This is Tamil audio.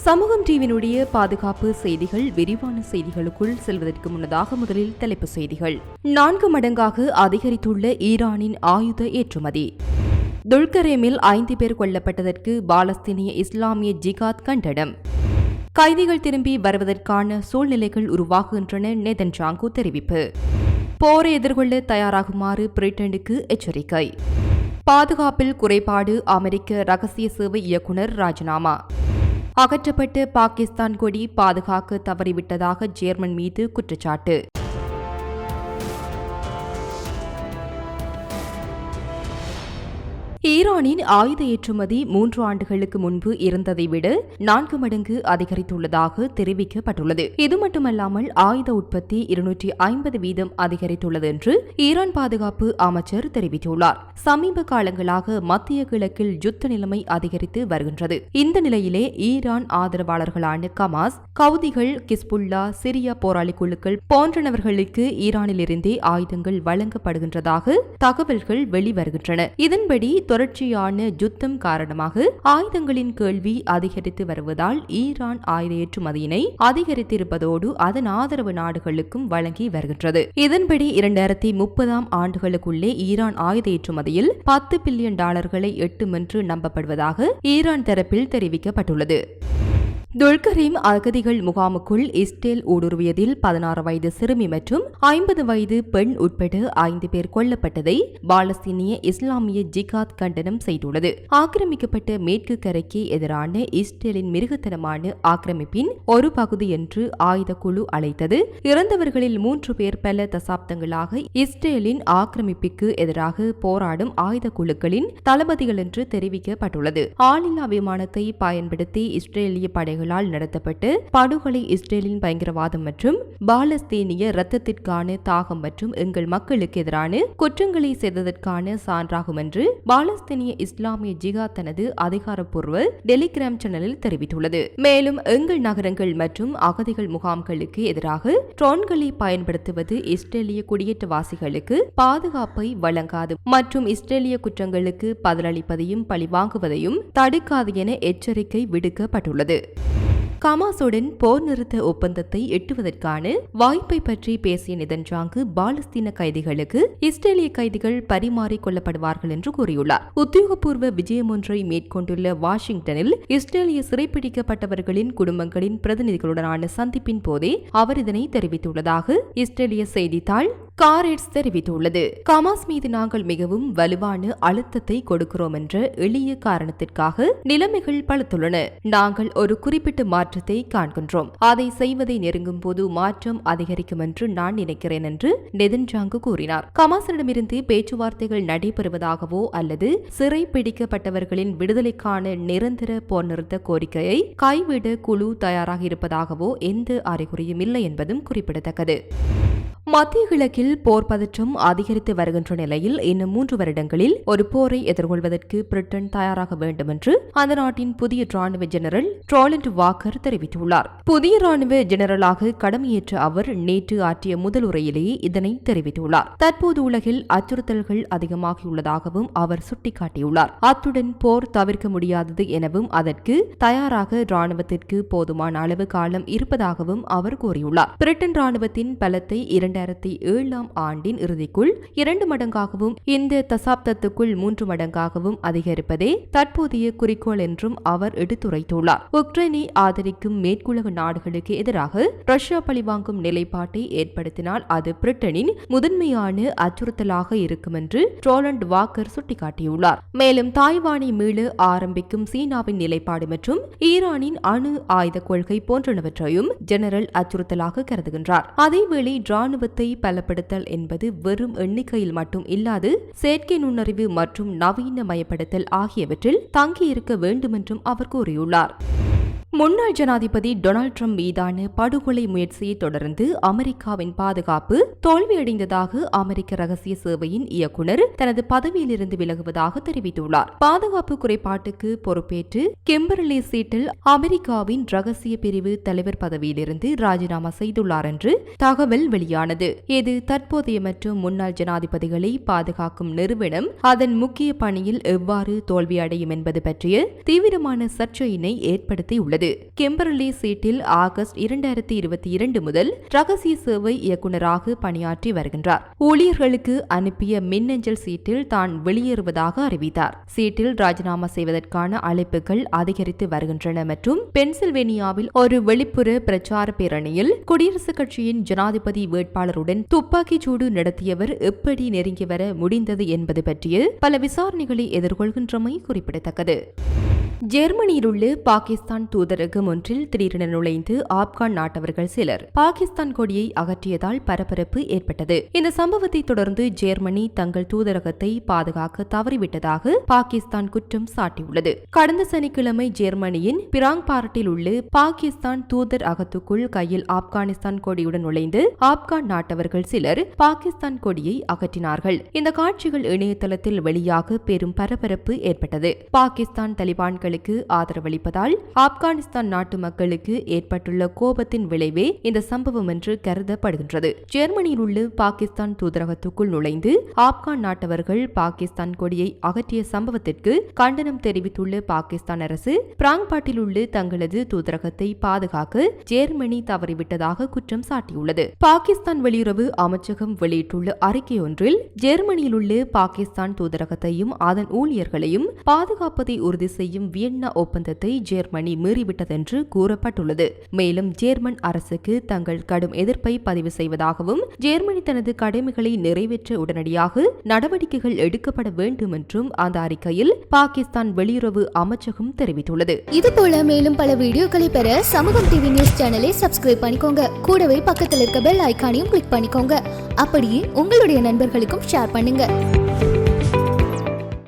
சமூகம் டிவியினுடைய பாதுகாப்பு செய்திகள் விரிவான செய்திகளுக்குள் செல்வதற்கு முன்னதாக முதலில் தலைப்புச் செய்திகள். நான்கு மடங்காக அதிகரித்துள்ள ஈரானின் ஆயுத ஏற்றுமதி. துல்கரேமில் ஐந்து பேர் கொல்லப்பட்டதற்கு பாலஸ்தீனிய இஸ்லாமிய ஜிகாத் கண்டனம். கைதிகள் திரும்பி வருவதற்கான சூழ்நிலைகள் உருவாகுகின்றன நெதன்ஜாங்கு தெரிவிப்பு. போரை எதிர்கொள்ள தயாராகுமாறு பிரிட்டனுக்கு எச்சரிக்கை. பாதுகாப்பில் குறைபாடு அமெரிக்க ரகசிய சேவை இயக்குநர் ராஜினாமா. அகற்றப்பட்டு பாகிஸ்தான் கொடி பாதுகாக்க தவறிவிட்டதாக ஜேர்மன் மீது குற்றச்சாட்டு. ஈரானின் ஆயுத ஏற்றுமதி மூன்று ஆண்டுகளுக்கு முன்பு இருந்ததை விட நான்கு மடங்கு அதிகரித்துள்ளதாக தெரிவிக்கப்பட்டுள்ளது. இது மட்டுமல்லாமல் ஆயுத உற்பத்தி இருநூற்றி ஐம்பது வீதம் அதிகரித்துள்ளது என்று ஈரான் பாதுகாப்பு அமைச்சர் தெரிவித்துள்ளார். சமீப காலங்களாக மத்திய கிழக்கில் யுத்த நிலைமை அதிகரித்து வருகின்றது. இந்த நிலையிலே ஈரான் ஆதரவாளர்களான கமாஸ் கவுதிகள் கிஸ்புல்லா சிரியா போராளி குழுக்கள் போன்றனவர்களுக்கு ஈரானிலிருந்தே ஆயுதங்கள் வழங்கப்படுகின்றதாக தகவல்கள் வெளிவருகின்றன. இதன்படி தொடர்ச்சியான யுத்தம் காரணமாக ஆயுதங்களின் கேள்வி அதிகரித்து வருவதால் ஈரான் ஆயுத ஏற்றுமதியினை அதிகரித்திருப்பதோடு அதன் ஆதரவு நாடுகளுக்கும் வழங்கி வருகின்றது. இதன்படி இரண்டாயிரத்தி முப்பதாம் ஆண்டுகளுக்குள்ளே ஈரான் ஆயுத ஏற்றுமதியில் பத்து பில்லியன் டாலர்களை எட்டும் என்று நம்பப்படுவதாக ஈரான் தரப்பில் தெரிவிக்கப்பட்டுள்ளது. துல்கரீம் அகதிகள் முகாமுக்குள் இஸ்ரேல் ஊடுருவியதில் பதினாறு வயது சிறுமி மற்றும் ஐம்பது வயது பெண் உட்பட ஐந்து பேர் கொல்லப்பட்டதை பாலஸ்தீனிய இஸ்லாமிய ஜிகாத் கண்டனம் செய்துள்ளது. ஆக்கிரமிக்கப்பட்ட மேற்கு கரைக்கு எதிரான இஸ்ரேலின் மிருகத்தனமான ஆக்கிரமிப்பின் ஒரு பகுதி என்று ஆயுத குழு அழைத்தது. இறந்தவர்களில் மூன்று பேர் பல தசாப்தங்களாக இஸ்ரேலின் ஆக்கிரமிப்புக்கு எதிராக போராடும் ஆயுத குழுக்களின் தளபதிகள் என்று தெரிவிக்கப்பட்டுள்ளது. ஆளில்லா விமானத்தை பயன்படுத்தி இஸ்ரேலிய படைகள் படைகளால் நடத்தப்பட்டு படுகொலை இஸ்ரேலின் பயங்கரவாதம் மற்றும் பாலஸ்தீனிய ரத்தத்திற்கான தாகம் மற்றும் எங்கள் மக்களுக்கு எதிரான குற்றங்களை செய்ததற்கான சான்றாகும் என்று பாலஸ்தீனிய இஸ்லாமிய ஜிகா தனது அதிகாரப்பூர்வ டெலிகிராம் சேனலில் தெரிவித்துள்ளது. மேலும் எங்கள் நகரங்கள் மற்றும் அகதிகள் முகாம்களுக்கு எதிராக ட்ரோன்களை பயன்படுத்துவது இஸ்ரேலிய குடியேற்றவாசிகளுக்கு பாதுகாப்பை வழங்காது மற்றும் இஸ்ரேலிய குற்றங்களுக்கு பதிலளிப்பதையும் பழிவாங்குவதையும் தடுக்காது என எச்சரிக்கை விடுக்கப்பட்டுள்ளது. கமாசுடன் போர் நிறுத்த ஒப்பந்தத்தை எட்டுவதற்கான வாய்ப்பை பற்றி பேசிய நிதன்ஜாங்கு பாலஸ்தீன கைதிகளுக்கு இஸ்ரேலிய கைதிகள் பரிமாறிக் கொள்ளப்படுவார்கள் என்று கூறியுள்ளார். உத்தியோகபூர்வ விஜயம் ஒன்றை மேற்கொண்டுள்ள வாஷிங்டனில் இஸ்ரேலிய சிறைப்பிடிக்கப்பட்டவர்களின் குடும்பங்களின் பிரதிநிதிகளுடனான சந்திப்பின் போதே அவர் இதனை தெரிவித்துள்ளதாக இஸ்ரேலிய செய்தித்தாள் காரேட்ஸ் தெரிவித்துள்ளது. கமாஸ் மீது நாங்கள் மிகவும் வலுவான அழுத்தத்தை கொடுக்கிறோம் என்ற எளிய காரணத்திற்காக நிலைமைகள் பழுத்துள்ளன நாங்கள் ஒரு குறிப்பிட்ட மாற்றத்தை காண்கின்றோம். அதை செய்வதை நெருங்கும் போது மாற்றம் அதிகரிக்கும் என்று நான் நினைக்கிறேன் என்று நெதன்ஜாங்கு கூறினார். கமாசனிடமிருந்து பேச்சுவார்த்தைகள் நடைபெறுவதாகவோ அல்லது சிறை பிடிக்கப்பட்டவர்களின் விடுதலைக்கான நிரந்தர போர் நிறுத்த கோரிக்கையை கைவிட குழு தயாராக இருப்பதாகவோ எந்த அறிகுறியும் இல்லை என்பதும் குறிப்பிடத்தக்கது. மத்திய கிழக்கில் போர் பதற்றம் அதிகரித்து வருகின்ற நிலையில் இன்னும் மூன்று வருடங்களில் ஒரு போரை எதிர்கொள்வதற்கு பிரிட்டன் தயாராக வேண்டும் என்று அந்த நாட்டின் புதிய ராணுவ ஜெனரல் ட்ராலண்ட் வாக்கர் தெரிவித்துள்ளார். புதிய ராணுவ ஜெனரலாக கடமையேற்ற அவர் நேற்று ஆற்றிய முதல் உரையிலேயே இதனை தெரிவித்துள்ளார். தற்போது உலகில் அச்சுறுத்தல்கள் அதிகமாகியுள்ளதாகவும் அவர் சுட்டிக்காட்டியுள்ளார். அத்துடன் போர் தவிர்க்க முடியாதது எனவும் அதற்கு தயாராக ராணுவத்திற்கு போதுமான அளவு காலம் இருப்பதாகவும் அவர் கூறியுள்ளார். பிரிட்டன் ராணுவத்தின் பலத்தை இரண்டு இரண்டாயிரத்தி ஏழாம் ஆண்டின் இறுதிக்குள் இரண்டு மடங்காகவும் இந்த தசாப்தத்துக்குள் மூன்று மடங்காகவும் அதிகரிப்பதே தற்போதைய குறிக்கோள் என்றும் அவர் எடுத்துரைத்துள்ளார். உக்ரைனை ஆதரிக்கும் மேற்குலக நாடுகளுக்கு எதிராக ரஷ்யா பழிவாங்கும் நிலைப்பாட்டை ஏற்படுத்தினால் அது பிரிட்டனின் முதன்மையான அச்சுறுத்தலாக இருக்கும் என்று ரோலண்ட் வாக்கர் சுட்டிக்காட்டியுள்ளார். மேலும் தாய்வானை மீள ஆரம்பிக்கும் சீனாவின் நிலைப்பாடு மற்றும் ஈரானின் அணு ஆயுத கொள்கை போன்றனவற்றையும் ஜெனரல் அச்சுறுத்தலாக கருதுகின்றார். அதேவேளை ராணுவ ராணுவத்தை பலப்படுத்தல் என்பது வெறும் எண்ணிக்கையில் மட்டும் இல்லாது செயற்கை நுண்ணறிவு மற்றும் நவீனமயப்படுத்தல் ஆகியவற்றில் தங்கியிருக்க வேண்டுமென்றும் அவர் கூறியுள்ளார். முன்னாள் ஜனாதிபதி டொனால்ட் ட்ரம்ப் மீதான படுகொலை முயற்சியை தொடர்ந்து அமெரிக்காவின் பாதுகாப்பு தோல்வியடைந்ததாக அமெரிக்க ரகசிய சேவையின் இயக்குநர் தனது பதவியிலிருந்து விலகுவதாக தெரிவித்துள்ளார். பாதுகாப்பு குறைபாட்டுக்கு பொறுப்பேற்று கெம்பர்லி சீட்டில் அமெரிக்காவின் ரகசிய பிரிவு தலைவர் பதவியிலிருந்து ராஜினாமா செய்துள்ளார் என்று தகவல் வெளியானது. இது தற்போதைய மற்றும் முன்னாள் ஜனாதிபதிகளை பாதுகாக்கும் நிறுவனம் அதன் முக்கிய பணியில் எவ்வாறு தோல்வியடையும் என்பது பற்றிய தீவிரமான சர்ச்சையினை ஏற்படுத்தியுள்ளது. கெம்பர்லி சீட்டில் ஆகஸ்ட் இரண்டாயிரத்தி இருபத்தி இரண்டு முதல் ரகசிய சேவை இயக்குநராக பணியாற்றி வருகின்றார். ஊழியர்களுக்கு அனுப்பிய மின்னஞ்சல் சீட்டில் தான் வெளியேறுவதாக அறிவித்தார். சீட்டில் ராஜினாமா செய்வதற்கான அழைப்புகள் அதிகரித்து வருகின்றன மற்றும் பென்சில்வேனியாவில் ஒரு வெளிப்புற பிரச்சார பேரணியில் குடியரசுக் கட்சியின் ஜனாதிபதி வேட்பாளருடன் துப்பாக்கிச் சூடு நடத்தியவர் எப்படி நெருங்கி வர முடிந்தது என்பது பற்றிய பல விசாரணைகளை எதிர்கொள்கின்றமை குறிப்பிடத்தக்கது. ஜெர்மனியிலுள்ள பாகிஸ்தான் தூதரகம் ஒன்றில் திடீரென நுழைந்து ஆப்கான் நாட்டவர்கள் சிலர் பாகிஸ்தான் கொடியை அகற்றியதால் பரபரப்பு ஏற்பட்டது. இந்த சம்பவத்தை தொடர்ந்து ஜெர்மனி தங்கள் தூதரகத்தை பாதுகாக்க தவறிவிட்டதாக பாகிஸ்தான் குற்றம் சாட்டியுள்ளது. கடந்த சனிக்கிழமை ஜெர்மனியின் பிராங்பாரட்டில் உள்ள பாகிஸ்தான் தூதர் அகத்துக்குள் கையில் ஆப்கானிஸ்தான் கொடியுடன் நுழைந்து ஆப்கான் நாட்டவர்கள் சிலர் பாகிஸ்தான் கொடியை அகற்றினார்கள். இந்த காட்சிகள் இணையதளத்தில் வெளியாக பெரும் பரபரப்பு ஏற்பட்டது. பாகிஸ்தான் தலிபான்கள் தலிபான்களுக்கு ஆதரவளிப்பதால் ஆப்கானிஸ்தான் நாட்டு மக்களுக்கு ஏற்பட்டுள்ள கோபத்தின் விளைவே இந்த சம்பவம் என்று கருதப்படுகின்றது. ஜெர்மனியில் உள்ள பாகிஸ்தான் தூதரகத்துக்குள் நுழைந்து ஆப்கான் நாட்டவர்கள் பாகிஸ்தான் கொடியை அகற்றிய சம்பவத்திற்கு கண்டனம் தெரிவித்துள்ள பாகிஸ்தான் அரசு பிராங்பாட்டில் உள்ள தங்களது தூதரகத்தை பாதுகாக்க ஜெர்மனி தவறிவிட்டதாக குற்றம் சாட்டியுள்ளது. பாகிஸ்தான் வெளியுறவு அமைச்சகம் வெளியிட்டுள்ள அறிக்கை ஒன்றில் ஜெர்மனியில் உள்ள பாகிஸ்தான் தூதரகத்தையும் அதன் ஊழியர்களையும் பாதுகாப்பதை உறுதி செய்யும் வியன்னா ஒப்பந்தத்தை ஜெர்மனி மீறிவிட்டதென்று கூறப்பட்டுள்ளது. மேலும் ஜேர்மன் அரசுக்கு தங்கள் கடும் எதிர்ப்பை பதிவு செய்வதாகவும் ஜேர்மனி தனது கடமைகளை நிறைவேற்ற உடனடியாக நடவடிக்கைகள் எடுக்கப்பட வேண்டும் என்றும் அந்த அறிக்கையில் பாகிஸ்தான் வெளியுறவு அமைச்சகம் தெரிவித்துள்ளது. இதுபோல மேலும் பல வீடியோக்களை பெற சமூகம் டிவி நியூஸ் சேனலை சப்ஸ்கிரைப் பண்ணிக்கோங்க. கூடவே பக்கத்தில் இருக்க பெல் ஐகானையும் கிளிக் பண்ணிக்கோங்க. அப்படியே உங்களுடைய நண்பர்களுக்கும் ஷேர் பண்ணுங்க.